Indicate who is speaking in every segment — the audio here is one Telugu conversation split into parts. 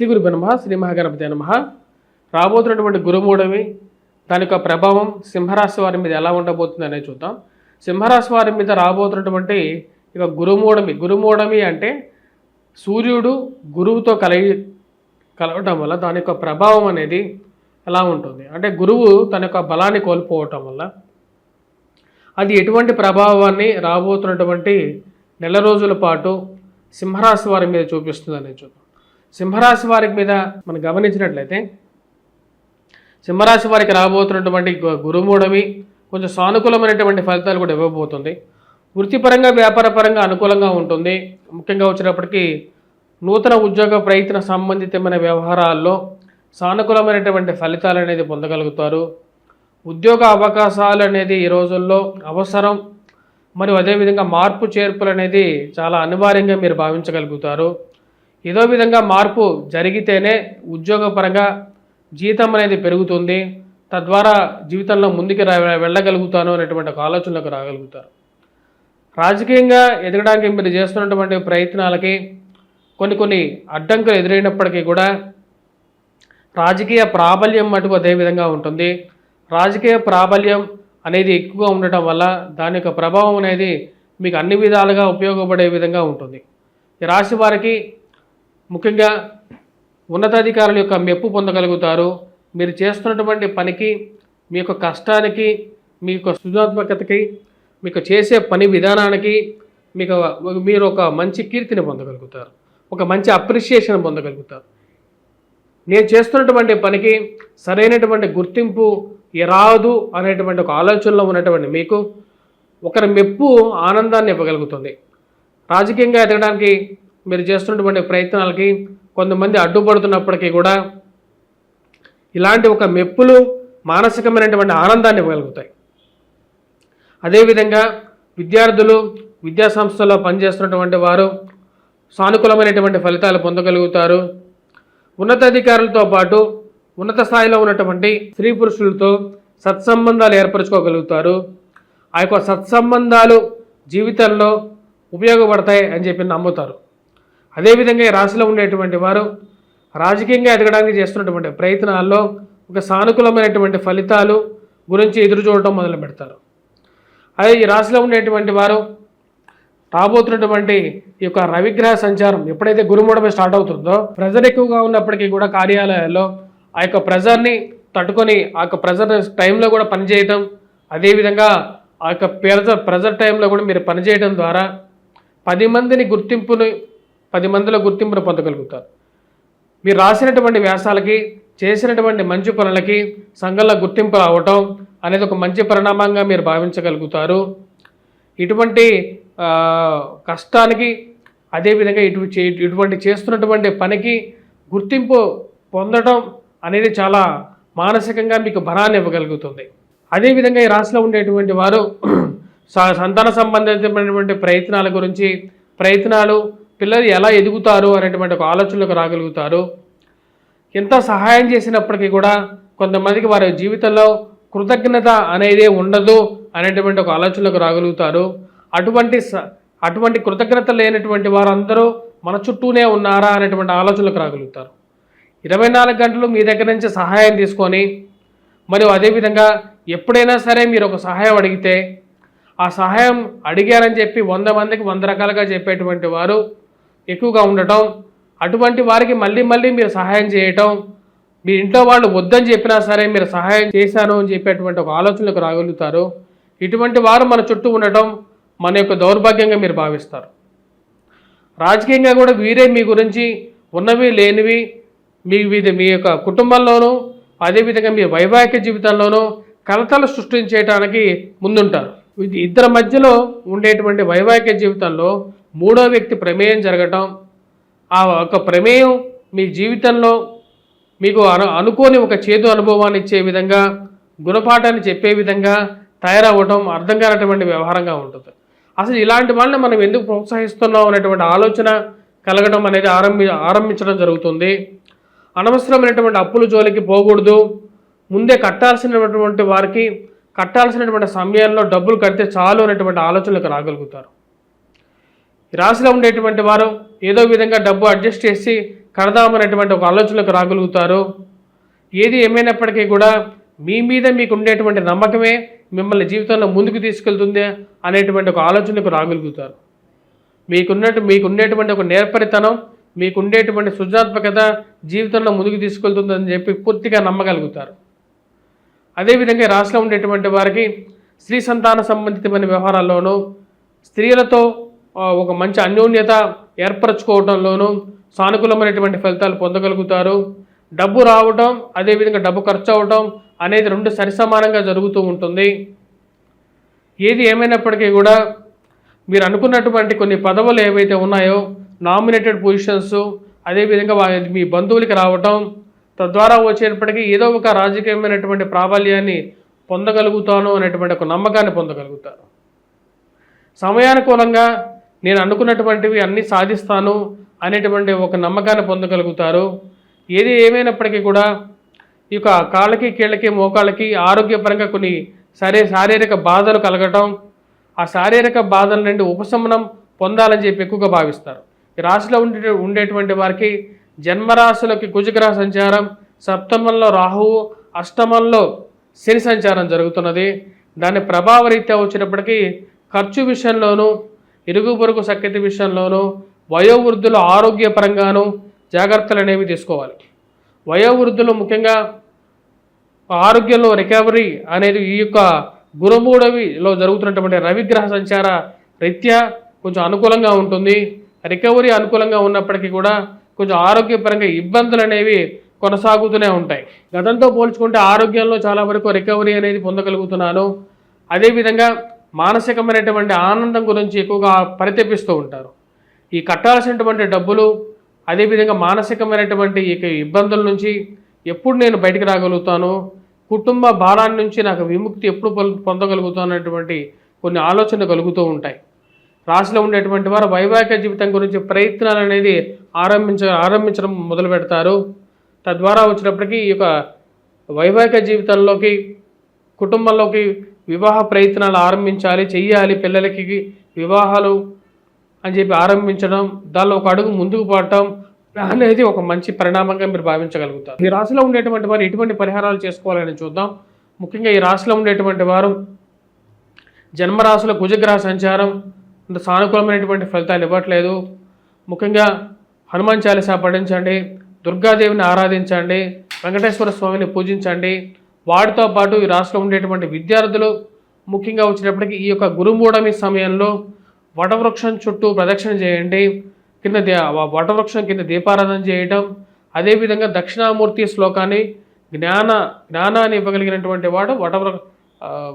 Speaker 1: శ్రీ గురు నమ శ్రీ మహాగణపతి నమ రాబోతున్నటువంటి గురుమూఢమి దాని యొక్క ప్రభావం సింహరాశి వారి మీద ఎలా ఉండబోతుంది అనేది చూద్దాం. సింహరాశి వారి మీద రాబోతున్నటువంటి ఇక గురుమూఢమి గురుమూఢమి అంటే సూర్యుడు గురువుతో కలిగి కలవటం వల్ల దాని యొక్క ప్రభావం అనేది ఎలా ఉంటుంది? అంటే గురువు తన యొక్క బలాన్ని కోల్పోవటం వల్ల. అది ఎటువంటి ప్రభావాన్ని రాబోతున్నటువంటి నెల రోజుల పాటు సింహరాశి వారి మీద చూపిస్తుంది అనేది చూద్దాం. సింహరాశి వారికి మీద మనం గమనించినట్లయితే సింహరాశి వారికి రాబోతున్నటువంటి గురుమూఢమి కొంచెం సానుకూలమైనటువంటి ఫలితాలు కూడా ఇవ్వబోతుంది. వృత్తిపరంగా వ్యాపారపరంగా అనుకూలంగా ఉంటుంది. ముఖ్యంగా వచ్చినప్పటికీ నూతన ఉద్యోగ ప్రయత్న సంబంధితమైన వ్యవహారాల్లో సానుకూలమైనటువంటి ఫలితాలు అనేది పొందగలుగుతారు. ఉద్యోగ అవకాశాలు అనేది ఈ రోజుల్లో అవసరం. మరియు అదేవిధంగా మార్పు చేర్పులు అనేది చాలా అనివార్యంగా మీరు భావించగలుగుతారు. ఏదో విధంగా మార్పు జరిగితేనే ఉద్యోగపరంగా జీతం అనేది పెరుగుతుంది. తద్వారా జీవితంలో ముందుకు రా వెళ్ళగలుగుతాను అనేటువంటి ఒక ఆలోచనలకు రాగలుగుతారు. రాజకీయంగా ఎదగడానికి మీరు చేస్తున్నటువంటి ప్రయత్నాలకి కొన్ని కొన్ని అడ్డంకులు ఎదురైనప్పటికీ కూడా రాజకీయ ప్రాబల్యం మటుకు అదే విధంగా ఉంటుంది. రాజకీయ ప్రాబల్యం అనేది ఎక్కువగా ఉండటం వల్ల దాని యొక్క ప్రభావం అనేది మీకు అన్ని విధాలుగా ఉపయోగపడే విధంగా ఉంటుంది. ఈ రాశి వారికి ముఖ్యంగా ఉన్నతాధికారుల యొక్క మెప్పు పొందగలుగుతారు. మీరు చేస్తున్నటువంటి పనికి మీ యొక్క కష్టానికి మీ యొక్క సృజనాత్మకతకి మీకు చేసే పని విధానానికి మీకు మీరు ఒక మంచి కీర్తిని పొందగలుగుతారు. ఒక మంచి అప్రిషియేషన్ పొందగలుగుతారు. నేను చేస్తున్నటువంటి పనికి సరైనటువంటి గుర్తింపు రాదు అనేటువంటి ఒక ఆలోచనలో ఉన్నటువంటి మీకు ఒకరి మెప్పు ఆనందాన్ని ఇవ్వగలుగుతుంది. రాజకీయంగా ఎదగడానికి మీరు చేస్తున్నటువంటి ప్రయత్నాలకి కొంతమంది అడ్డుపడుతున్నప్పటికీ కూడా ఇలాంటి ఒక మెప్పులు మానసికమైనటువంటి ఆనందాన్ని ఇవ్వగలుగుతాయి. అదేవిధంగా విద్యార్థులు విద్యా సంస్థలో పనిచేస్తున్నటువంటి వారు సానుకూలమైనటువంటి ఫలితాలు పొందగలుగుతారు. ఉన్నతాధికారులతో పాటు ఉన్నత స్థాయిలో ఉన్నటువంటి స్త్రీ పురుషులతో సత్సంబంధాలు ఏర్పరచుకోగలుగుతారు. ఆ యొక్క సత్సంబంధాలు జీవితంలో ఉపయోగపడతాయి అని చెప్పి నమ్ముతారు. అదేవిధంగా ఈ రాశిలో ఉండేటువంటి వారు రాజకీయంగా ఎదగడానికి చేస్తున్నటువంటి ప్రయత్నాల్లో ఒక సానుకూలమైనటువంటి ఫలితాలు గురించి ఎదురు చూడటం మొదలు పెడతారు. అదే ఈ రాశిలో ఉండేటువంటి వారు రాబోతున్నటువంటి ఈ యొక్క రవిగ్రహ సంచారం ఎప్పుడైతే గురుమూడమే స్టార్ట్ అవుతుందో ప్రెజర్ ఎక్కువగా ఉన్నప్పటికీ కూడా కార్యాలయాల్లో ఆ యొక్క ప్రెజర్ని తట్టుకొని ఆ యొక్క ప్రెజర్ టైంలో కూడా పనిచేయటం అదేవిధంగా ఆ యొక్క ప్రెజర్ ప్రెజర్ టైంలో కూడా మీరు పనిచేయడం ద్వారా పది మందిని గుర్తింపుని పది మందిలో గుర్తింపును పొందగలుగుతారు. మీరు రాసినటువంటి వ్యాసాలకి చేసినటువంటి మంచి పనులకి సంఘంలో గుర్తింపు రావటం అనేది ఒక మంచి పరిణామంగా మీరు భావించగలుగుతారు. ఇటువంటి కష్టానికి అదేవిధంగా ఇటు చే- ఇటువంటి చేస్తున్నటువంటి పనికి గుర్తింపు పొందడం అనేది చాలా మానసికంగా మీకు బలాన్ని ఇవ్వగలుగుతుంది. అదేవిధంగా ఈ రాశిలో ఉండేటువంటి వారు స- సంతాన సంబంధితమైనటువంటి ప్రయత్నాల గురించి ప్రయత్నాలు పిల్లలు ఎలా ఎదుగుతారు అనేటువంటి ఒక ఆలోచనలకు రాగలుగుతారు. ఎంత సహాయం చేసినప్పటికీ కూడా కొంతమందికి వారి జీవితంలో కృతజ్ఞత అనేది ఉండదు అనేటువంటి ఒక ఆలోచనలకు రాగలుగుతారు. అటువంటి అటువంటి కృతజ్ఞత లేనటువంటి వారందరూ మన చుట్టూనే ఉన్నారా అనేటువంటి ఆలోచనలకు రాగలుగుతారు. ఇరవై నాలుగు గంటలు మీ దగ్గర నుంచి సహాయం తీసుకొని మరియు అదేవిధంగా ఎప్పుడైనా సరే మీరు ఒక సహాయం అడిగితే ఆ సహాయం అడిగారని చెప్పి వంద మందికి వంద రకాలుగా చెప్పేటువంటి వారు ఎక్కువగా ఉండటం అటువంటి వారికి మళ్ళీ మళ్ళీ మీరు సహాయం చేయటం మీ ఇంట్లో వాళ్ళు వద్దని చెప్పినా సరే మీరు సహాయం చేశాను అని చెప్పేటువంటి ఒక ఆలోచనలకు రాగలుగుతారు. ఇటువంటి వారు మన చుట్టూ ఉండటం మన యొక్క దౌర్భాగ్యంగా మీరు భావిస్తారు. రాజకీయంగా కూడా వీరే మీ గురించి ఉన్నవి లేనివి మీ విధ మీ యొక్క కుటుంబంలోనూ అదేవిధంగా మీ వైవాహిక జీవితంలోనూ కలతలు సృష్టించేయడానికి ముందుంటారు. ఇది ఇద్దరి మధ్యలో ఉండేటువంటి వైవాహిక జీవితంలో మూడో వ్యక్తి ప్రమేయం జరగటం ఆ ఒక ప్రమేయం మీ జీవితంలో మీకు అను అనుకోని ఒక చేదు అనుభవాన్ని ఇచ్చే విధంగా గుణపాఠాన్ని చెప్పే విధంగా తయారవ్వడం అర్థం కానటువంటి వ్యవహారంగా ఉంటుంది. అసలు ఇలాంటి వాళ్ళని మనం ఎందుకు ప్రోత్సహిస్తున్నాం అనేటువంటి ఆలోచన కలగడం అనేది ఆరంభి ఆరంభించడం జరుగుతుంది. అనవసరమైనటువంటి అప్పుల జోలికి పోకూడదు. ముందే కట్టాల్సినటువంటి వారికి కట్టాల్సినటువంటి సమయంలో డబ్బులు కడితే చాలు అనేటువంటి ఆలోచనలకు రాగలుగుతారు. రాశిలో ఉండేటువంటి వారు ఏదో విధంగా డబ్బు అడ్జస్ట్ చేసి కడదామనేటువంటి ఒక ఆలోచనలకు రాగలుగుతారు. ఏది ఏమైనప్పటికీ కూడా మీ మీద మీకు ఉండేటువంటి నమ్మకమే మిమ్మల్ని జీవితంలో ముందుకు తీసుకెళ్తుంది అనేటువంటి ఒక ఆలోచనకు రాగలుగుతారు. మీకున్నట్టు మీకు ఉండేటువంటి ఒక నేర్పరితనం మీకు ఉండేటువంటి సృజనాత్మకత జీవితంలో ముందుకు తీసుకెళ్తుందని చెప్పి పూర్తిగా నమ్మగలుగుతారు. అదేవిధంగా ఈ రాశిలో ఉండేటువంటి వారికి స్త్రీ సంతాన సంబంధితమైన వ్యవహారాల్లోనూ స్త్రీలతో ఒక మంచి అన్యోన్యత ఏర్పరచుకోవడంలోనూ సానుకూలమైనటువంటి ఫలితాలు పొందగలుగుతారు. డబ్బు రావటం అదేవిధంగా డబ్బు ఖర్చు అవటం అనేది రెండు సరిసమానంగా జరుగుతూ ఉంటుంది. ఏది ఏమైనప్పటికీ కూడా మీరు అనుకున్నటువంటి కొన్ని పదవులు ఏవైతే ఉన్నాయో నామినేటెడ్ పొజిషన్స్ అదేవిధంగా వారి మీ బంధువులకి రావటం తద్వారా వచ్చేటప్పటికీ ఏదో ఒక రాజకీయమైనటువంటి ప్రాబల్యాన్ని పొందగలుగుతాను అనేటువంటి ఒక నమ్మకాన్ని పొందగలుగుతారు. సమయానుకూలంగా నేను అనుకున్నటువంటివి అన్నీ సాధిస్తాను అనేటువంటి ఒక నమ్మకాన్ని పొందగలుగుతారు. ఏది ఏమైనప్పటికీ కూడా ఈ యొక్క కాళ్ళకి కీళ్ళకి మోకాళ్ళకి ఆరోగ్యపరంగా కొన్ని సరే శారీరక బాధలు కలగటం ఆ శారీరక బాధల నుండి ఉపశమనం పొందాలని చెప్పి ఎక్కువగా భావిస్తారు. ఈ రాశిలో ఉండే ఉండేటువంటి వారికి జన్మరాశులకి కుజగ్రహ సంచారం సప్తమంలో రాహువు అష్టమంలో శని సంచారం జరుగుతున్నది. దాని ప్రభావరీత్యా వచ్చినప్పటికీ ఖర్చు విషయంలోనూ ఇరుగు పొరుగు సఖ్యత విషయంలోనూ వయోవృద్ధుల ఆరోగ్యపరంగాను జాగ్రత్తలు అనేవి తీసుకోవాలి. వయోవృద్ధులు ముఖ్యంగా ఆరోగ్యంలో రికవరీ అనేది ఈ యొక్క గురుమూడవిలో జరుగుతున్నటువంటి రవిగ్రహ సంచార రీత్యా కొంచెం అనుకూలంగా ఉంటుంది. రికవరీ అనుకూలంగా ఉన్నప్పటికీ కూడా కొంచెం ఆరోగ్యపరంగా ఇబ్బందులు అనేవి కొనసాగుతూనే ఉంటాయి. గతంతో పోల్చుకుంటే ఆరోగ్యంలో చాలా వరకు రికవరీ అనేది పొందగలుగుతున్నాను. అదేవిధంగా మానసికమైనటువంటి ఆనందం గురించి ఎక్కువగా పరితపిస్తూ ఉంటారు. ఈ కట్టాల్సినటువంటి డబ్బులు అదేవిధంగా మానసికమైనటువంటి ఈ ఇబ్బందుల నుంచి ఎప్పుడు నేను బయటకు రాగలుగుతాను? కుటుంబ భారాన్ని నుంచి నాకు విముక్తి ఎప్పుడు పొందగలుగుతాను అనేటువంటి కొన్ని ఆలోచనలు కలుగుతూ ఉంటాయి. రాశిలో ఉండేటువంటి వారు వైవాహిక జీవితం గురించి ప్రయత్నాలు అనేది ఆరంభించ ఆరంభించడం మొదలు పెడతారు. తద్వారా వచ్చినప్పటికీ ఈ యొక్క వైవాహిక జీవితంలోకి కుటుంబంలోకి వివాహ ప్రయత్నాలు ఆరంభించాలి చెయ్యాలి పిల్లలకి వివాహాలు అని చెప్పి ఆరంభించడం దానిలో ఒక అడుగు ముందుకు పడటం అనేది ఒక మంచి పరిణామంగా మీరు భావించగలుగుతారు. ఈ రాశిలో ఉండేటువంటి వారు ఎటువంటి పరిహారాలు చేసుకోవాలని చూద్దాం. ముఖ్యంగా ఈ రాశిలో ఉండేటువంటి వారు జన్మరాశుల కుజగ్రహ సంచారం సానుకూలమైనటువంటి ఫలితాలు ఇవ్వట్లేదు. ముఖ్యంగా హనుమాన్ చాలీసా పఠించండి దుర్గాదేవిని ఆరాధించండి వెంకటేశ్వర స్వామిని పూజించండి వాటితో పాటు ఈ రాష్ట్రంలో ఉండేటువంటి విద్యార్థులు ముఖ్యంగా వచ్చినప్పటికీ ఈ యొక్క గురుమూఢమి సమయంలో వటవృక్షం చుట్టూ ప్రదక్షిణ చేయండి. కింద వటవృక్షం కింద దీపారాధన చేయటం అదేవిధంగా దక్షిణామూర్తి శ్లోకాన్ని జ్ఞాన జ్ఞానాన్ని ఇవ్వగలిగినటువంటి వాడు వటవృ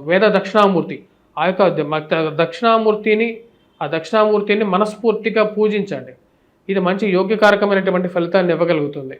Speaker 1: వేద దక్షిణామూర్తి. ఆ యొక్క దక్షిణామూర్తిని ఆ దక్షిణామూర్తిని మనస్ఫూర్తిగా పూజించండి. ఇది మంచి యోగ్యకారకమైనటువంటి ఫలితాన్ని ఇవ్వగలుగుతుంది.